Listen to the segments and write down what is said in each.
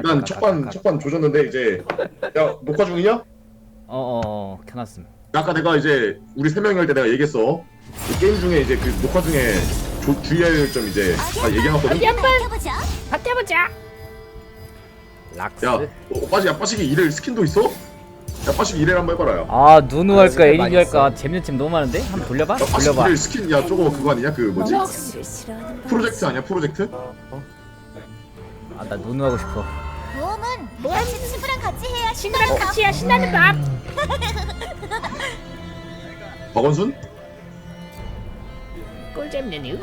일단 첫판 첫판 조졌는데 이제 야 녹화 중이냐? 어어 켜놨음 아까 내가 이제 우리 세 명이 할 때 내가 얘기했어. 이 게임 중에 이제 그 녹화 중에 조, 주의할 점 이제 다 얘기해놨거든. 야, 해보자. 핫해보자 락스 어, 빠지 야 빠지기 이래 스킨도 있어? 야 빠지기 이래 한번 해봐라. 야. 아 누누 할까 에리뉴 많이 할까 재밌는 팀 너무 많은데 한번 돌려봐 야, 돌려봐 이래 스킨 야 저거 그거 아니냐 그 뭐지? 술 싫어하는 프로젝트 아니야 프로젝트? 아 나 누누 하고 싶어 모험은 같이 친구랑 같이 해야 친구랑 같이 야 신나는 밤 박원순? 꿀잼 메뉴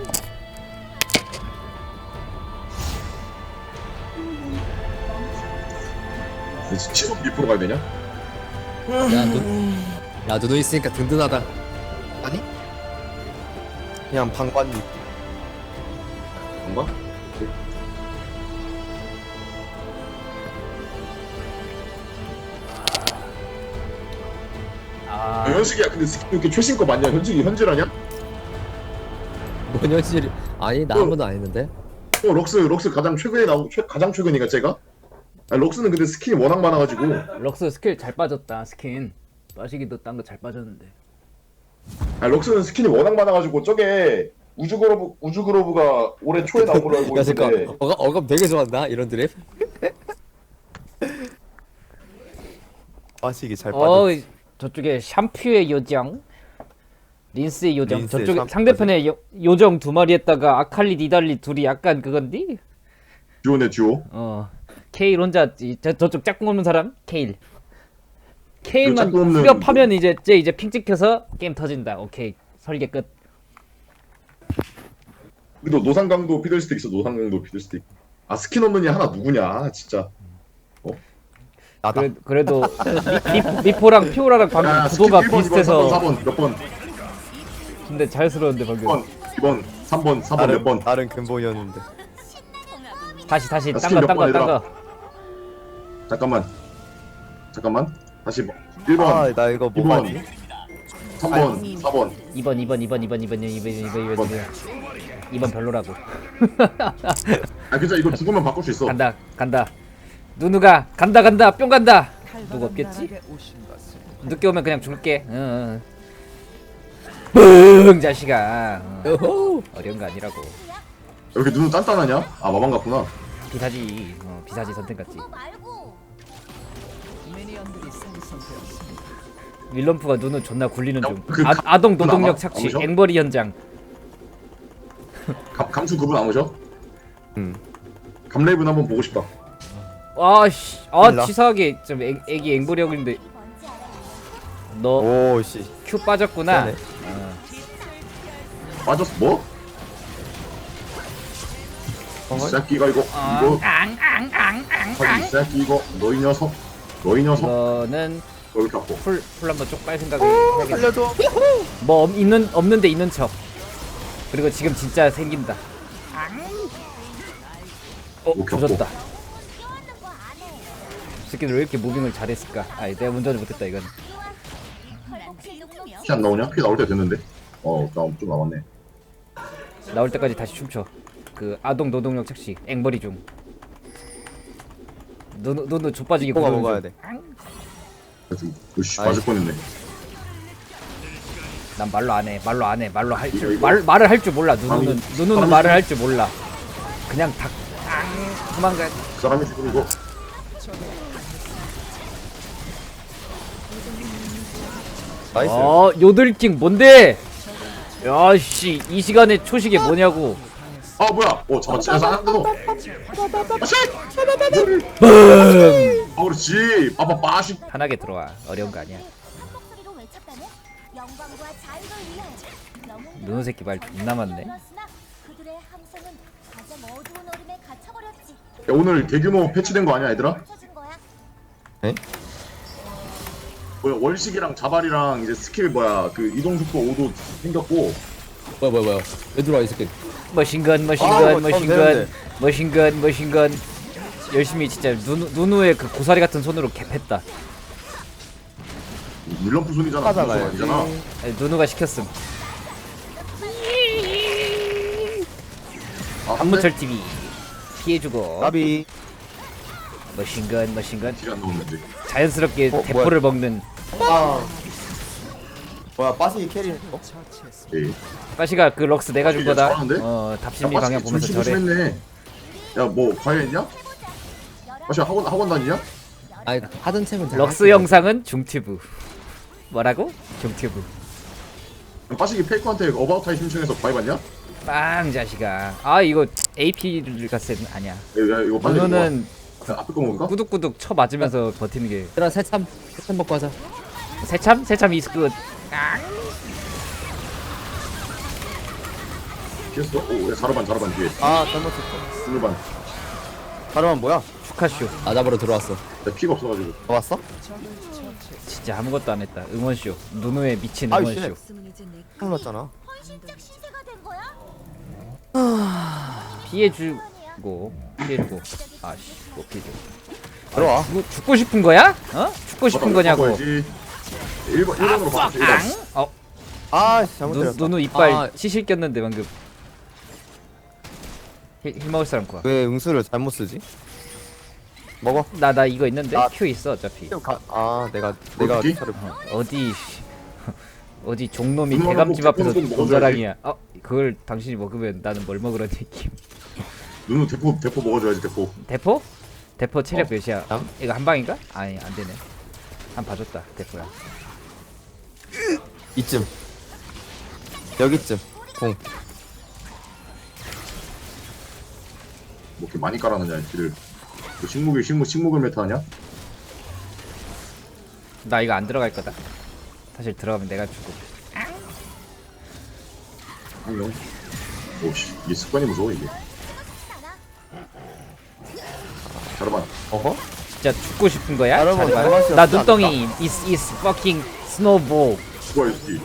취소 2% 가야 되냐? 야, 눈, 야 누누 있으니까 든든하다. 아니? 그냥 방관 뭔가? 아 야, 현식이야 근데 스킨 이렇게 최신 거 맞냐? 현식이 현질하냐? 뭔 현실이 아니 나 아무도 안 했는데. 어 럭스 럭스 가장 최근에 나온 최, 가장 최근이가 제가? 아 럭스는 근데 스킨이 워낙 많아가지고. 럭스 스킬 잘 빠졌다 스킨. 마시기도 딴 거 잘 빠졌는데. 아 럭스는 스킨이 워낙 많아가지고 저게 우주 그로브 우주 그로브가 올해 초에 나온 걸로 알고 야 잠깐. 있는데. 어감 어감 되게 좋아한다 이런 드립. 빠시기 잘 어 빠졌. 저쪽에 샴푸의 요정. 린스의 요정. 린스의 저쪽에 샴푸 상대편에 요, 요정 두 마리 했다가 아칼리 니달리 둘이 약간 그건디? 듀오네 듀오? 어 케일 혼자 이- 저, 저쪽 짝꿍 없는 사람? 케일. 케일만 짝꿍 없는 후렴하면 이제 쟤 이제 핑 찍혀서 게임 터진다. 오케이. 설계 끝. 우리도 노상강도 피들스틱 있어 노상강도 피들스틱. 아 스킨 없는 애 하나 누구냐 진짜. 나다. 그래, 그래도 미, 미, 미포랑 피오라랑 방금 야 스킨 구도가 1번 2번 비슷해서 3번 4번 몇 번? 근데 자연스러운데 방금. 1번 2번 3번 4번 다른 몇번? 다른 근본이었는데. 다시 다시 야, 딴 스킨 거딴거몇 번, 딴거 잠깐만 잠깐만 다시 뭐 1번 아, 나 이거 뭐 2번 하지? 3번 4번 2번 2번 2번 2번 2번 2번 2번 2번 2번 2번 별로라고 아 괜찮아 이거 죽으면 바꿀 수 있어 간다 간다 누누가 간다 간다 뿅 간다 누구 없겠지? 늦게 오면 그냥 줄게 응, 응. 뻥 자식아 어, 요호. 어려운 거 아니라고 이렇게 눈은 단단하냐? 아 마방 같구나 비사지 어, 비사지 선택 같지 윌럼프가 눈을 존나 굴리는 야, 중그 아, 가- 아동 노동력 아마- 착취 아마죠? 앵벌이 현장 감, 감수 그분 안 오셔? 음. 감레이븐 한번 보고 싶다 아씨 아 몰라. 치사하게 좀 애, 애기 앵벌이 형인데 뭔지 알아? 너오 씨. 큐 빠졌구나 미안해. 어. 빠졌어 뭐? 이 새끼가 이거 아, 이거 아이 새끼 이거 너희 녀석 너희 녀석 너 이렇게 갖고 풀, 풀 한번 쪽빨 생각을 해야겠네 살려줘. 뭐 없- 있는 없는데 있는 척. 그리고 지금 진짜 생긴다. 어, 해. 새끼들 왜 이렇게 무빙을 잘했을까? 아, 내가 운전을 못했다 이건. 피 안 나오냐? 피 나올 때 됐는데 어나좀 남았네 나올 때까지 다시 춤춰. 그 아동 노동력 착시, 앵벌이 중. 너너 너 너 좆빠지게 꼬가 부르는 먹어야 중. 돼. 아이. 맞을 뻔했네 난 말로 안 해. 말로 안 해. 말로 할 이거, 줄. 이거. 말 말을 할 줄 몰라. 누누는 누누는 사람이- 말을 할 줄 몰라. 그냥 닭. 도망가. 그 사람이 지금 이거 나이스. 어, 요들킹 뭔데? 야, 씨, 이 시간에 초식이 뭐냐고. 아 뭐야 어 잡았지 야 사람 너 아씨 아 그렇지 빠빠 빠시 편하게 들어와. 어려운 거 아니야. 목소리로 외쳤다면 영광과 자유를 위하여 너무 누누 새끼 말 존나 많네. 들었으나 그들의 함성은 가장 어두운 얼음에 갇혀버렸지. 야 오늘 대규모 패치된 거 아니야 얘들아? 거야. 뭐야 월식이랑 자발이랑 이제 스킬 뭐야 그 이동 속도 5도 생겼고 뭐야 뭐야 뭐야. 왜 들어와 이 새끼. 머신건, 아, 머신건, 머신건. 머신건, 머신건. 열심히 진짜 누누 누누의 그 고사리 같은 손으로 갭했다. 밀럼프 손이잖아 하잖아요. 무슨 아니잖아 아니, 누누가 시켰음. 아, 한무철 TV. 피해주고 까비. 머신건 머신건 안. 자연스럽게 어, 대포를 먹는 아. 뭐야 빠시 캐리. 어? 빠시가 그 럭스 내가 준 거다 잘하는데? 어 야, 답심리 방향 보면서 저래 심했네. 야, 뭐 과외 했냐? 빠시 학원 학원 다니냐? 아니 하던 챔은 다 럭스 할게. 영상은 중튜브 뭐라고? 중튜브 빠시기 페이커한테 어바웃 타임 신청해서 과외 받냐? 야, 빵 자식아 아 이거 AP를 갔을 땐 아니야 야, 이거 문호는 야, 앞에 거 먹을까? 꾸둑꾸둑 쳐 맞으면서 버티는 게 얘들아 새참 새참 먹고 하자 새참? 새참 이스 굿 피했어? 오, 야, 자르반 자르반 뒤에. 아 잘못했어. 스물반. 자르만 뭐야? 축하쇼 나 잡으러 들어왔어 나 피가 없어가지고. 너 왔어? 진짜 아무것도 안 했다 응원쇼 누누의 미친 아이, 응원쇼 된 거야? 피해주고 피해주고 아씨 뭐 피해줘 들어와. 죽고, 죽고 싶은 거야? 어? 죽고 싶은 거냐고 1번 1번으로 바꿨어. 1번. 앙? 어아 잘못 누, 때렸다. 누누 이빨 아. 시실 꼈는데 방금 힐, 힐 먹을 사람 구하 왜 응수를 잘못 쓰지? 먹어. 나, 나 이거 있는데? 아. 큐 있어 어차피 가, 아 내가 내가 어디? 차를 어디 어디 종놈이 대감집 앞에서 대포는 꼭 먹어줘야지. 동자랑이야 어? 그걸 당신이 먹으면 나는 뭘 먹으라는 얘기 누누 대포 대포 먹어줘야지 대포. 대포? 대포 체력 어. 몇이야? 양? 이거 한 방인가? 아니 안 되네 한 봐줬다 대포야 이쯤. 여기쯤. 공. 뭐 이렇게 많이 깔아놓냐 딜을. 그 식목이 식목 식목을 메타하냐? 나 이거 안 들어갈 거다 사실 들어가면 내가 죽고 한명. 오씨 이게 습관이 무서워 이게. 자르반. 어허? 진짜 죽고 싶은 거야? 여러분, 자르반? 말씀하세요. 나 눈덩이 is is fucking snowball 뭐야 이 새끼.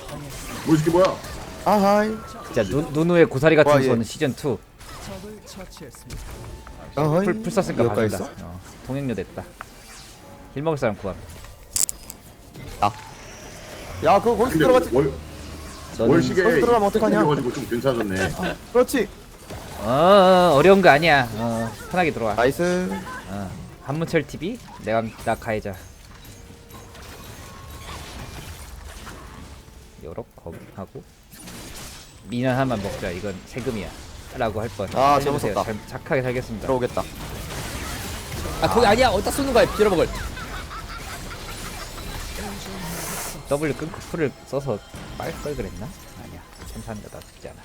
뭐이 새끼 뭐야? 아하이. 진짜 누, 누누의 고사리 같은 와, 얘. 손은 시즌 2 아하이. 풀, 풀 썼으니까 여기까지 있어? 어, 동행료 됐다 힐 먹을 사람 구함 야 그거 거기서 근데 들어갔지. 월 너는 월식에 거기 들어가면 어떡하냐? 가지고 좀 괜찮아졌네. 그렇지. 어, 어 어려운 거 아니야 어 편하게 들어와 나이스. 어. 한문철 TV 내가 나 가해자 요렇 거기 하고. 미련 하나만 먹자. 이건 세금이야. 라고 할뻔. 아, 잘못 썼다. 착하게 살겠습니다. 들어오겠다. 아 거기 아니야. 어디다 쏘는 거야. 빌어먹을. W 끊고 풀을 써서 빨걸 그랬나? 아니야. 나 죽지 않아.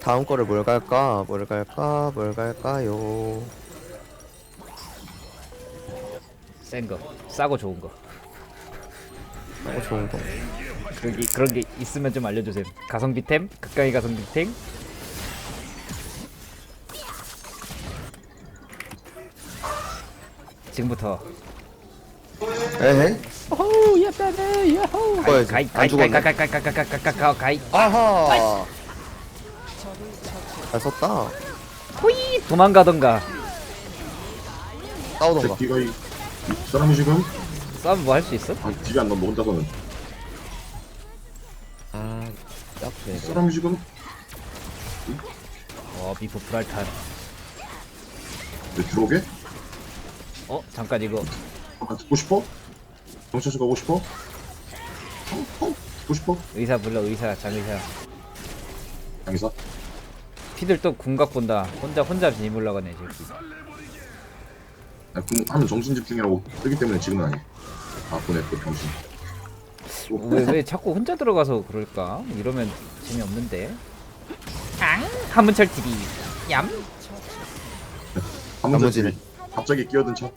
다음 거를 뭘 갈까? 뭘 갈까? 뭘 갈까요? 센거. 싸고 좋은 거 어 좋은 거. 그런 게 그런 게 있으면 좀 알려주세요 가성비 템 극강의 가성비 템 지금부터 에헤. 어우 예쁘네 야호 뭐야, 가이 안 가이 가이 죽었네. 가이 가이 가이 가이 가이 가이 가이 가이 아하. 잘 썼다. 호이 도망가던가 싸우던가. 새끼가 이, 이 사람이 지금 싸움 뭐 할 수 있어? 아 딜이 안 나너 혼자서는. 아이 약해 사람이 지금 어 미포 불알탄 왜 들어오게? 어 잠깐 이거 잠깐 듣고 싶어? 경찰서 가고 싶어? 어? 어? 듣고 싶어? 의사 불러 의사 장의사 장의사? 피들 또 궁각 본다 혼자 혼자 비 물러가네 저기 아, 그, 하면 정신 집중이라고 뜨기 때문에 지금은 아니. 아 보내 또 정신. 왜, 왜 자꾸 혼자 들어가서 그럴까? 이러면 재미없는데 앙 한문철 TV 얌 야무지네. 갑자기 끼어든 척.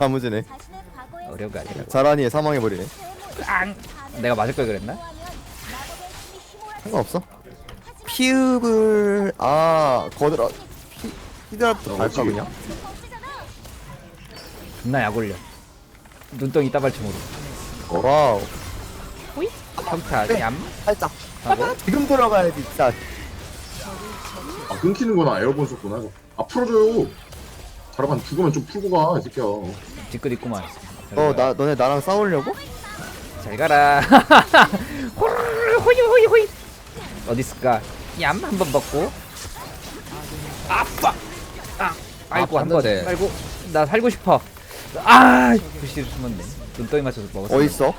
야무지네. 자신의 과거에 어려운 거 아니라 자란이에 사망해버리네. 앙 내가 맞을 걸 그랬나? 상관없어. 피읍을 아 거들어 피 히드라부터 어, 갈까 그렇지. 그냥? 존나 약 올려 눈덩이 따발총으로 와우. 호이 평타 얌 살짝. 하고 지금 진짜. 아 끊기는구나 에어본 썼구나. 이거. 아 풀어줘요. 자라반 죽으면 좀 풀고 가, 이 새끼야. 뒤끝 있구만 어나 너네 나랑 싸우려고? 잘 가라 호르르 호이 호이 호이 어디 있을까 얌 한 번 먹고 아빠. 아, 아이고 아, 한 번. 봤는데. 아이고 나 살고 싶어. 아, 부시 숨었네. 눈덩이 맞춰서 먹었어. 어딨어?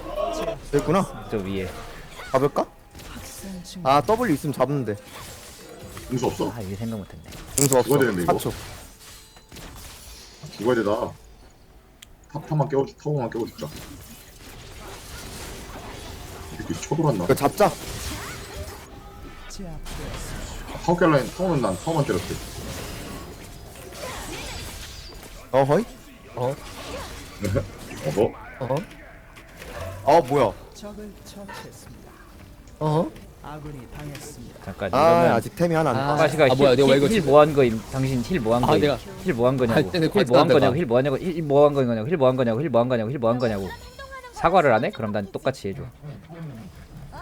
여기 있구나 저 위에. 잡을까? 아 W 있으면 잡는데 공수 없어 아, 이게 생각 못했네. 용서 없어 죽어야 되는데, 이거? 4초 죽어야 되다 탑 탑만 깨워 타워만 깨워 죽자 이렇게 쳐돌았나 이거 잡자 타워 깰라인 타워는 난 타워만 때렸대 어허이? 어? 어허 어? 아 뭐야 어? 잠깐 아 이러면 아직 템이 하나 안 아, 빠시가 아, 뭐야, 내가 왜 이거 힐 지금- 뭐한 거임? 당신 힐 뭐한 아, 거임? 내가- 힐 뭐한 거냐고? 할 때는 힐 뭐한 콜 거냐고? 때힐 뭐하냐고? 힐 뭐한 거냐고? 힐 뭐한 거냐고? 힐 뭐한 거냐고? 힐 뭐한 거냐고? 사과를 안 해? 그럼 난 똑같이 해줘.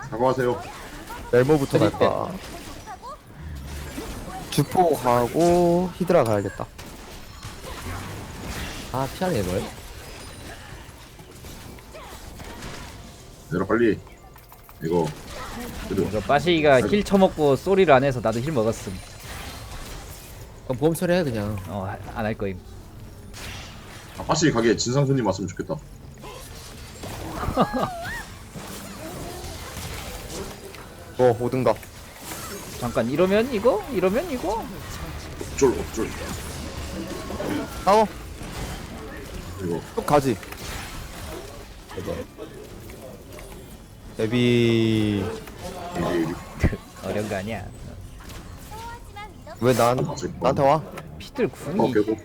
사과하세요 멜모부터. 갈까 주포 가고 히드라 가야겠다 아 피하네 이걸 내려 빨리. 이거. 그래도 이거 빠시가 힐 처먹고 소리를 안 해서 나도 힐 먹었음. 그럼 보험 처리해 그냥. 어, 안 할 거임. 아, 빠시 가게 진상 손님 왔으면 좋겠다. 어 오든가 잠깐 이러면 이거? 이러면 이거? 업줄 업줄 싸워 이거. 쭉 가지. 이거 이게 어려운 거 아니야. 왜 난 나한테 와? 피들 어 궁이 깨고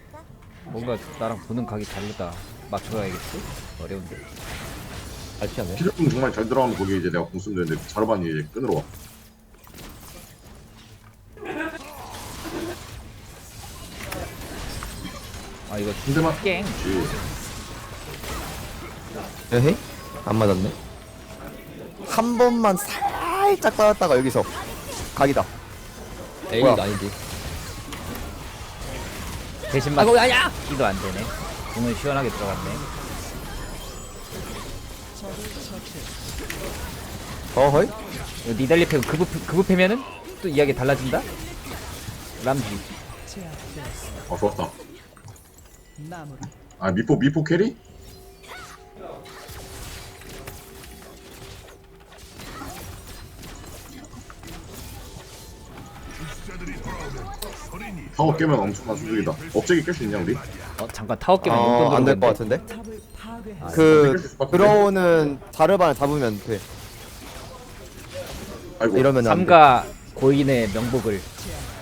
뭔가 나랑 보는 각이 다르다. 맞춰가야겠지? 어려운데. 잘 피하네 피드공 정말 잘 들어가면 거기 이제 내가 공 쓰면 되는데 자르반이 이제 끈으로 와아 이거 근데만 깽. 그렇지 에헤이? 안 맞았네 한 번만 살짝 빠졌다가 여기서 각이다 뭐야? 아니지 대신 아 맞. 거기 아니야! 기도 안 되네. 궁은 시원하게 들어갔네. 어허이? 이거 니달리 패고 그브 그브패면은 또 이야기 달라진다. 람지. 아 좋았다 아 미포 미포 캐리? 타워 깨면 엄청난 수준이다 업적이 깰수 있냐 우리? 어 잠깐 타워 깨면 용돈 어, 안 될 것 들어오는데. 같은데? 아, 그 들어오는 자르반을 잡으면 돼 아이고 이러면 안 돼. 삼가 고인의 명복을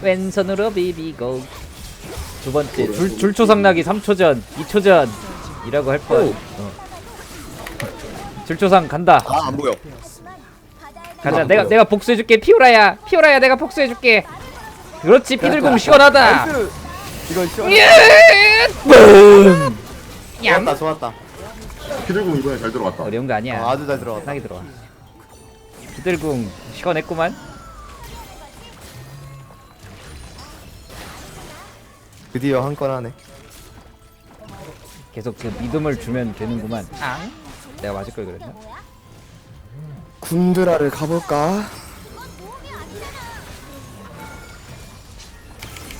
왼손으로 비비고 두 번째 줄, 줄초상락이 3초 전 2초 전이라고 할 뻔. 어. 줄초상 간다. 아, 안 보여. 가자. 안 내가 보여. 내가 복수해 줄게. 피오라야. 피오라야. 내가 복수해 줄게. 그렇지. 피들공 시원하다. 나이스! 이건 시원. 예! 뿜. 얌. 좋았다, 좋았다. 피들공 이번에 잘 들어갔다 어려운 거 아니야. 아, 아주 잘 들어갔다. 편하게 들어와. 피들공 시원했구만. 드디어 한 건 하네. 계속 그 믿음을 주면 되는구만. 앙. 내가 맞을 걸 그랬나? 군드라를 가볼까?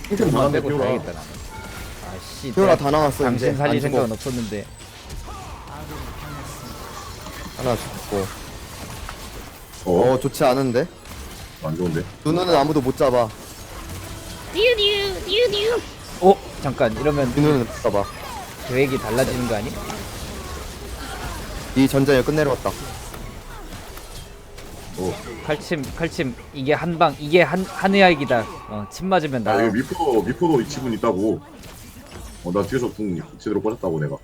힐좀 그만 나갔네 빼고 피오라 다행이다 나는. 아씨. 피오라 다 나왔어, 당신 이제. 살릴 안 생각은. 없었는데. 하나 죽고. 어? 어, 좋지 않은데? 안 좋은데 누누는 아무도 못 잡아. 어 잠깐 이러면 누누는 못 잡아. 계획이 달라지는 거 아니? 이 전쟁을 끝내러 왔다. 어. 칼침 칼침 이게 한방 이게 한 한의학이다. 어 침 맞으면 아 나. 이거 미포도 미포도 이 지분 있다고 어나 뒤에서 궁 제대로 꽂았다고 내가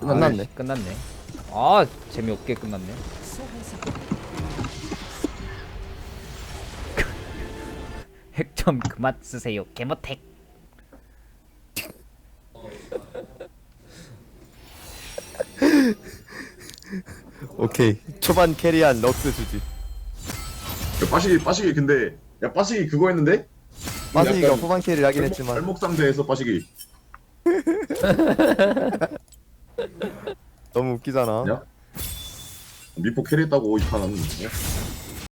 끝났네. 끝났네. 아 재미없게 끝났네. 핵좀 그만 쓰세요. 개모택. 오케이. 초반 캐리한 럭스 주지. 야, 빠시기 빠시기 근데 야 빠시기 그거 했는데 마스이가 약간 후반 캐리를 하긴 했지만. 발목 상대에서 빠시기 너무 웃기잖아. 야? 미포 캐리했다고 이 판은 어?